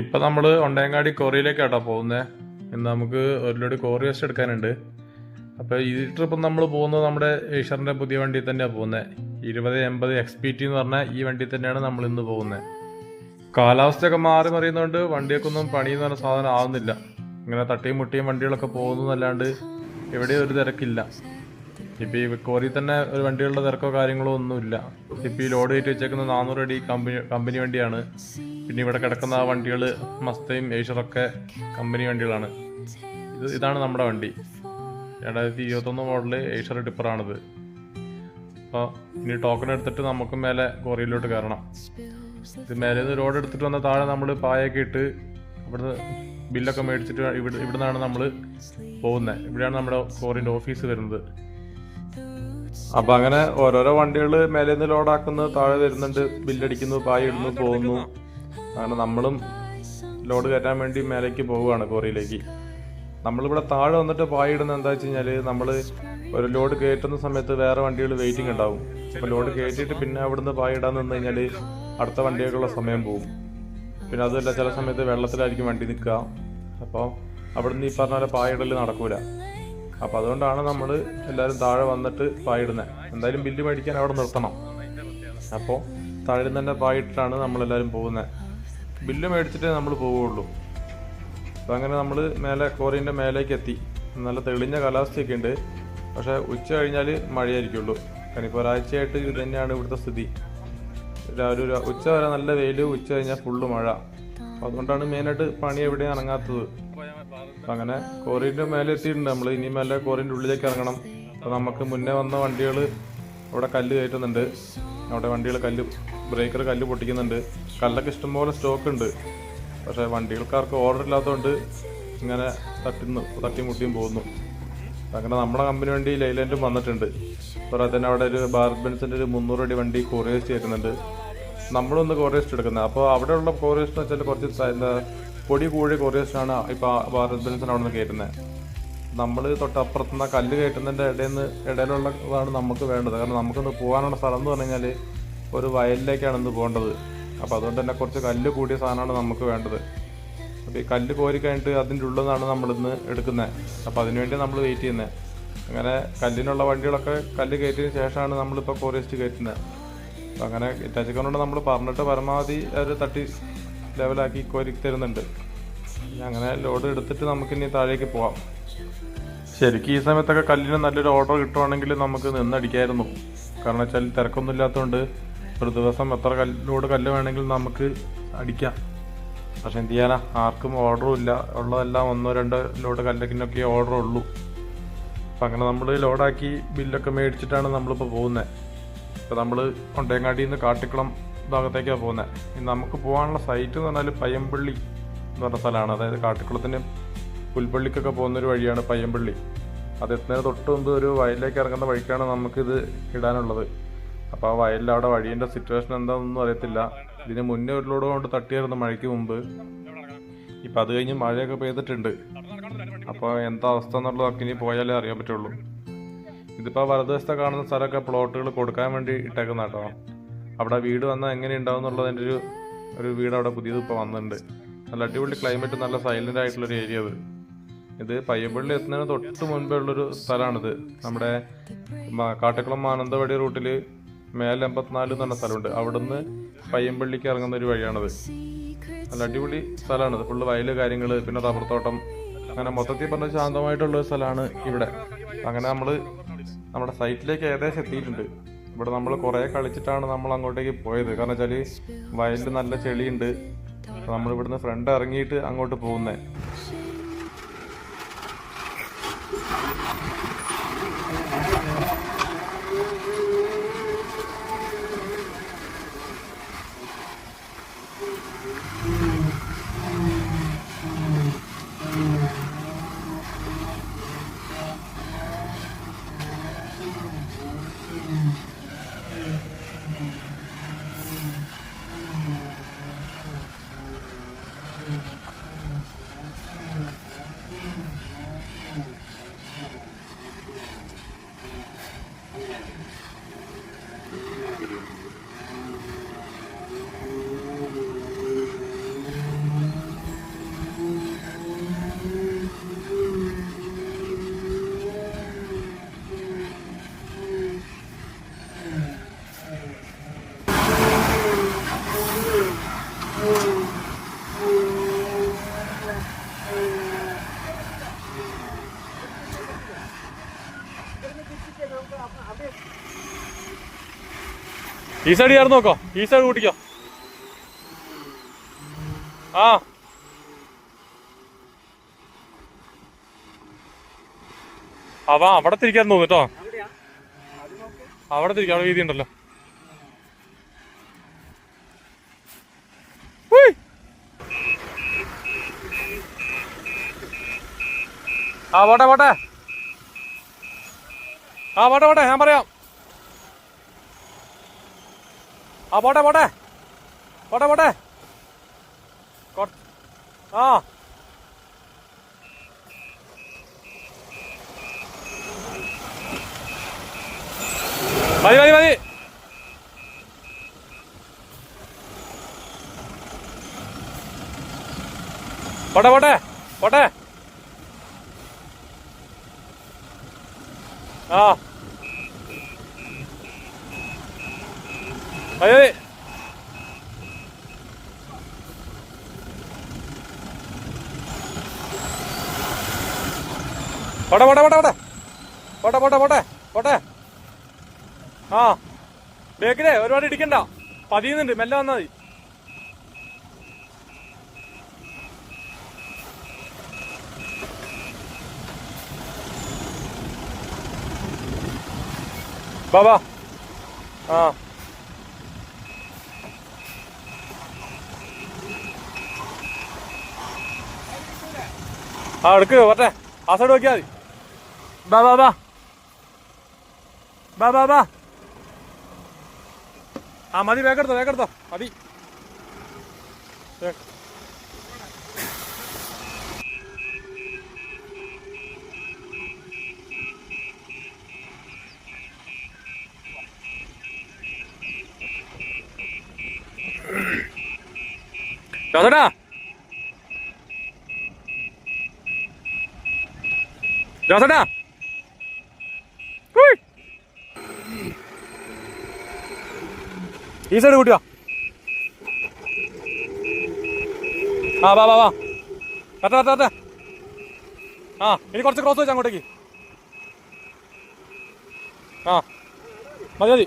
ഇപ്പൊ നമ്മൾ ഒണ്ടയങ്ങാടി കോറിയിലേക്കാട്ടോ പോകുന്നത് ഇന്ന് നമുക്ക് ഒരു ലോഡ് കോറി വെച്ച് എടുക്കാനുണ്ട്. അപ്പോൾ ഈ ട്രിപ്പ് നമ്മൾ പോകുന്നത് നമ്മുടെ ഏഷ്യറിന്റെ പുതിയ വണ്ടിയിൽ തന്നെയാണ് പോകുന്നത് ഇരുപത് എൺപത് എക്സ് പി ടി എന്ന് പറഞ്ഞ ഈ വണ്ടിയിൽ തന്നെയാണ് നമ്മൾ ഇന്ന് പോകുന്നത് കാലാവസ്ഥയൊക്കെ മാറി മറിയുന്നതുകൊണ്ട് വണ്ടിയൊക്കെ ഒന്നും പണിയെന്ന് പറഞ്ഞ സാധനം ആവുന്നില്ല. ഇങ്ങനെ തട്ടിയും മുട്ടിയും വണ്ടികളൊക്കെ പോകുന്നതല്ലാണ്ട് എവിടെയും ഒരു തിരക്കില്ല. ഇപ്പൊ ഈ കോറി തന്നെ ഒരു വണ്ടികളുടെ തിരക്കോ കാര്യങ്ങളോ ഒന്നുമില്ല. ഇപ്പൊ ഈ ലോഡ് കയറ്റി വെച്ചേക്കുന്ന നാനൂറ് അടി കമ്പനി കമ്പനി വണ്ടിയാണ്. പിന്നെ ഇവിടെ കിടക്കുന്ന ആ വണ്ടികൾ മസ്തയും ഏഷ്യറൊക്കെ കമ്പനി വണ്ടികളാണ്. ഇത് ഇതാണ് നമ്മുടെ വണ്ടി. രണ്ടായിരത്തി ഇരുപത്തൊന്ന് മോഡൽ ഏഷ്യർ ടിപ്പറാണിത്. അപ്പോൾ ഇനി ടോക്കൺ എടുത്തിട്ട് നമുക്ക് മേലെ കോറിയിലോട്ട് കയറണം. ഇത് മേലെ നിന്ന് റോഡ് എടുത്തിട്ട് വന്ന താഴെ നമ്മൾ പായൊക്കെ ഇട്ട് ഇവിടുന്ന് ബില്ലൊക്കെ മേടിച്ചിട്ട് ഇവിടെ ഇവിടെ നിന്നാണ് നമ്മൾ പോകുന്നത് ഇവിടെയാണ് നമ്മുടെ കോറിന്റെ ഓഫീസ് വരുന്നത്. അപ്പൊ അങ്ങനെ ഓരോരോ വണ്ടികൾ മേലെ നിന്ന് ലോഡാക്കുന്നു താഴെ വരുന്നുണ്ട് ബില്ലടിക്കുന്നു പായ ഇടുന്നു പോകുന്നു. അങ്ങനെ നമ്മളും ലോഡ് കയറ്റാൻ വേണ്ടി മേലേക്ക് പോവുകയാണ് കോറിയിലേക്ക് നമ്മളിവിടെ താഴെ വന്നിട്ട് പായിടുന്ന എന്താ വെച്ച് കഴിഞ്ഞാൽ നമ്മൾ ഒരു ലോഡ് കയറ്റുന്ന സമയത്ത് വേറെ വണ്ടികൾ വെയിറ്റിംഗ് ഉണ്ടാവും. അപ്പോൾ ലോഡ് കയറ്റിയിട്ട് പിന്നെ അവിടുന്ന് പായിടാൻ നിന്ന് കഴിഞ്ഞാൽ അടുത്ത വണ്ടിയൊക്കെയുള്ള സമയം പോവും. പിന്നെ അതുമല്ല ചില സമയത്ത് വെള്ളത്തിലായിരിക്കും വണ്ടി നിൽക്കുക. അപ്പോൾ അവിടുന്ന് ഈ പറഞ്ഞ പോലെ പായിടൽ നടക്കൂല. അപ്പോൾ അതുകൊണ്ടാണ് നമ്മൾ എല്ലാവരും താഴെ വന്നിട്ട് പായിടുന്നത് എന്തായാലും ബില്ല് മേടിക്കാൻ അവിടെ നിർത്തണം. അപ്പോൾ താഴെ തന്നെ പായിട്ടിട്ടാണ് നമ്മളെല്ലാവരും പോകുന്നത് ബില്ല് മേടിച്ചിട്ടേ നമ്മൾ പോവുകയുള്ളൂ അപ്പം അങ്ങനെ നമ്മൾ മേലെ കോറിന്റെ മേലേക്ക് എത്തി നല്ല തെളിഞ്ഞ കാലാവസ്ഥയൊക്കെ ഉണ്ട് പക്ഷേ ഉച്ച കഴിഞ്ഞാൽ മഴയായിരിക്കുള്ളൂ. കാരണം ഇപ്പോൾ ഒരാഴ്ചയായിട്ട് ഇത് തന്നെയാണ് ഇവിടുത്തെ സ്ഥിതി. രാവിലെ ഉച്ച വരെ നല്ല വെയിൽ ഉച്ച കഴിഞ്ഞാൽ ഫുള്ള് മഴ. അതുകൊണ്ടാണ് മെയിനായിട്ട് പണി എവിടെയും ഇറങ്ങാത്തത് അങ്ങനെ കോറിന്റെ മേലെ എത്തിയിട്ടുണ്ട് നമ്മൾ ഇനി മേലെ കോറിന്റെ ഉള്ളിലേക്ക് ഇറങ്ങണം. അപ്പോൾ നമുക്ക് മുന്നേ വന്ന വണ്ടികൾ അവിടെ കല്ല് കയറ്റുന്നുണ്ട്. അവിടെ വണ്ടികൾ കല്ല് ബ്രേക്കർ കല്ല് പൊട്ടിക്കുന്നുണ്ട്. കല്ലൊക്കെ ഇഷ്ടംപോലെ സ്റ്റോക്ക് ഉണ്ട് പക്ഷേ വണ്ടികൾക്കാർക്ക് ഓർഡർ ഇല്ലാത്തതുകൊണ്ട് ഇങ്ങനെ തട്ടിന്ന് തട്ടി തട്ടിമുട്ടിയും പോകുന്നു അങ്ങനെ നമ്മുടെ കമ്പനി വണ്ടി ലൈലൻഡും വന്നിട്ടുണ്ട്. അതുപോലെ തന്നെ അവിടെ ഒരു ബാർബൻസിന്റെ ഒരു മുന്നൂറ് അടി വണ്ടി കൊറിയസ്റ്റ് ചേരുന്നുണ്ട് നമ്മളൊന്ന് കൊറിയസ്റ്റ് എടുക്കുന്നത്. അപ്പോൾ അവിടെയുള്ള കൊറിയസ്റ്റ് എന്ന് വെച്ചാൽ കുറച്ച് എന്താ പൊടി കൂടിയ കൊറിയസ്റ്റാണ് ഇപ്പോൾ ബാർബൻസിന് അവിടെ നിന്ന് കയറ്റുന്നത് നമ്മൾ തൊട്ടപ്പുറത്തുനിന്ന് കല്ല് കയറ്റുന്നതിന്റെ ഇടയിൽ നിന്ന് ഇടയിലുള്ളതാണ് നമുക്ക് വേണ്ടത്. കാരണം നമുക്കൊന്ന് പോകാനുള്ള സ്ഥലം എന്ന് പറഞ്ഞു കഴിഞ്ഞാൽ ഒരു വയലിലേക്കാണ് ഇന്ന് പോകേണ്ടത്. അപ്പോൾ അതുകൊണ്ട് തന്നെ കുറച്ച് കല്ല് കൂടിയ സാധനമാണ് നമുക്ക് വേണ്ടത്. അപ്പോൾ ഈ കല്ല് കോരി കഴിഞ്ഞിട്ട് അതിന്റെ ഉള്ളിൽ നിന്നാണ് നമ്മളിന്ന് എടുക്കുന്നത്. അപ്പോൾ അതിനുവേണ്ടി നമ്മൾ വെയിറ്റ് ചെയ്യുന്നത്. അങ്ങനെ കല്ലിനുള്ള വണ്ടികളൊക്കെ കല്ല് കയറ്റിയതിന് ശേഷമാണ് നമ്മളിപ്പോൾ കോറിയസ്റ്റ് കയറ്റുന്നത്. അപ്പോൾ അങ്ങനെ ഇറ്റാച്ചിക്കൊണ്ട് നമ്മൾ പറഞ്ഞിട്ട് പരമാവധി ഒരു തട്ടി ലെവലാക്കി കോരി തരുന്നുണ്ട്. അങ്ങനെ ലോഡ് എടുത്തിട്ട് നമുക്കിനി താഴേക്ക് പോവാം. ശരിക്കും ഈ സമയത്തൊക്കെ കല്ലിന് നല്ലൊരു ഓർഡർ കിട്ടുവാണെങ്കിൽ നമുക്ക് നിന്നടിക്കായിരുന്നു കാരണം വെച്ചാൽ തിരക്കൊന്നും ഇല്ലാത്തതുകൊണ്ട് ഒരു ദിവസം എത്ര കല്ലോട് കല്ല് വേണമെങ്കിലും നമുക്ക് അടിക്കാം. പക്ഷെ എന്ത് ചെയ്യാനാ? ആർക്കും ഓർഡറും ഇല്ല. ഉള്ളതെല്ലാം ഒന്നോ രണ്ടോ ലോഡ് കല്ലക്കിനൊക്കെ ഓർഡർ ഉള്ളൂ. അപ്പം അങ്ങനെ നമ്മൾ ലോഡാക്കി ബില്ലൊക്കെ മേടിച്ചിട്ടാണ് നമ്മളിപ്പോൾ പോകുന്നത് ഇപ്പോൾ നമ്മൾ കൊണ്ടേങ്ങാടിയിൽ നിന്ന് കാട്ടിക്കുളം ഭാഗത്തേക്കാണ് പോകുന്നത് നമുക്ക് പോകാനുള്ള സൈറ്റ് എന്ന് പറഞ്ഞാൽ പയ്യമ്പള്ളി എന്ന് പറഞ്ഞ സ്ഥലമാണ് അതായത് കാട്ടിക്കുളത്തിന് പുൽപ്പള്ളിക്കൊക്കെ പോകുന്നൊരു വഴിയാണ് പയ്യമ്പള്ളി. അത് എത്തുന്നതിന് തൊട്ട് മുമ്പ് ഒരു വയലിലേക്ക് ഇറങ്ങുന്ന വഴിക്കാണ് നമുക്കിത് ഇടാനുള്ളത്. അപ്പോൾ ആ വയലിൽ അവിടെ വഴീന്റെ സിറ്റുവേഷൻ എന്താണെന്നൊന്നും അറിയത്തില്ല. ഇതിന് മുന്നേ ഒരു ലോഡ് കൊണ്ട് തട്ടിയായിരുന്നു മഴയ്ക്ക് മുമ്പ്. ഇപ്പം അത് കഴിഞ്ഞ് മഴയൊക്കെ പെയ്തിട്ടുണ്ട്. അപ്പോൾ എന്താ അവസ്ഥ എന്നുള്ളതൊക്കെ ഇനി പോയാലേ അറിയാൻ പറ്റുള്ളൂ. ഇതിപ്പോൾ വലതുവശത്തെ കാണുന്ന സ്ഥലമൊക്കെ പ്ലോട്ടുകൾ കൊടുക്കാൻ വേണ്ടി ഇട്ടേക്കുന്ന കേട്ടോ അവിടെ വീട് വന്നാൽ എങ്ങനെ ഉണ്ടാവും എന്നുള്ളതിന്റെ ഒരു ഒരു വീട് അവിടെ പുതിയത് ഇപ്പോൾ വന്നിട്ടുണ്ട്. നല്ല അടിപൊളി ക്ലൈമറ്റ് നല്ല സൈലന്റ് ആയിട്ടുള്ളൊരു ഏരിയ അത്. ഇത് പയ്യമ്പള്ളി എത്തുന്നതിന് തൊട്ട് മുൻപേ ഉള്ളൊരു സ്ഥലമാണിത്. നമ്മുടെ കാട്ടക്കുളം മാനന്തവാടി റൂട്ടിൽ മേലെ എൺപത്തിനാല് എന്ന് പറഞ്ഞ സ്ഥലമുണ്ട്. അവിടുന്ന് പയ്യമ്പള്ളിക്ക് ഇറങ്ങുന്ന ഒരു വഴിയാണത്. നല്ല അടിപൊളി സ്ഥലമാണ് ഫുള്ള് വയൽ കാര്യങ്ങൾ പിന്നെ റബ്ബർ തോട്ടം അങ്ങനെ മൊത്തത്തിൽ പറഞ്ഞ ശാന്തമായിട്ടുള്ള ഒരു സ്ഥലമാണ് ഇവിടെ. അങ്ങനെ നമ്മൾ നമ്മുടെ സൈറ്റിലേക്ക് ഏകദേശം എത്തിയിട്ടുണ്ട്. ഇവിടെ നമ്മൾ കുറേ കളിച്ചിട്ടാണ് നമ്മൾ അങ്ങോട്ടേക്ക് പോയത്. കാരണം വെച്ചാൽ വയലിൽ നല്ല ചെളിയുണ്ട്. നമ്മൾ ഇവിടുന്ന് ഫ്രണ്ട് ഇറങ്ങിയിട്ട് അങ്ങോട്ട് പോകുന്നത് ഈ സൈഡ് ചേർന്ന് നോക്കോ. ഈ സൈഡ് കൂട്ടിക്കോ. ആ. അവ അവിടെ തിരിക്കാൻ തോന്നു അവിടെ തിരിക്കാൻ വീതി ഉണ്ടല്ലോ. ആ പോട്ടെ പോട്ടെ. ആ പോട്ടെ പോട്ടെ ഞാൻ പറയാം. ആ പോട്ടെ പോട്ടെ. പോട്ടെ പോട്ടെ. ആ. മതി മതി മതി. പോട്ടെ പോട്ടെ പോട്ടെ. ആ. പോട്ടെ പോട്ടെ പോട്ടെ പോട്ടെ. പോട്ടെ പോട്ടെ ആ. ബേക്കിലെ ഒരുപാട് ഇടിക്കണ്ട. പതിയുന്നുണ്ട്. മെല്ലെ വന്നാൽ മതി. വാ വാ. ആ. ആ എടുക്ക് പറ്റേ ആ സൈഡ് നോക്കിയാൽ മതി. ബാ ബാ ബാ ബാ ബാ ബാ ആ മതി വേഗെടുത്തോ വേഗെടുത്തോ മതി. വേ- ജോസേട്ടാ ഈ സൈഡ് കൂട്ടിയോ ആ വാ വാ വാ. പറ്റ പറ്റ പറ്റ ആ ഇനി കുറച്ച് ക്രോസ് വെച്ച് അങ്ങോട്ടേക്ക്. ആ മതി മതി.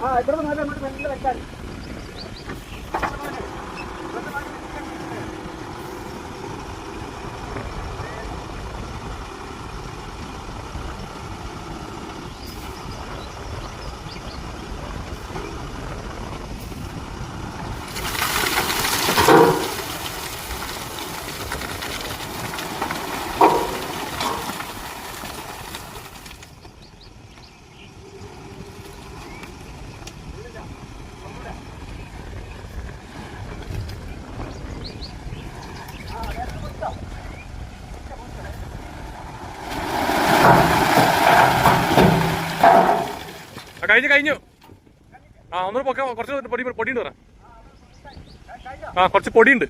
ആ ഇവിടെ നല്ല നമ്മുടെ വെക്കാൻ കഴിഞ്ഞു കഴിഞ്ഞു. ആ ഒന്നുകൂടെ പൊക്ക കുറച്ച് പൊടി പൊടിയുണ്ട് പറ. ആ കുറച്ച് പൊടിയുണ്ട്.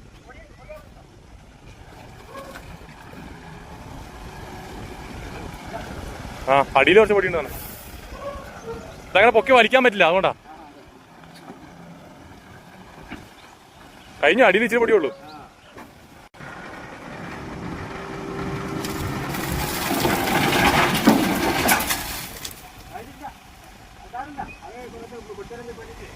ആ അടിയിൽ കുറച്ച് പൊടിയുണ്ട് പറഞ്ഞ ഇതങ്ങനെ പൊക്കി വലിക്കാൻ പറ്റില്ല അതുകൊണ്ടാ. കഴിഞ്ഞു അടിയിൽ ഇച്ചിരി പൊടിയുള്ളൂ కొట్టరండి పనికి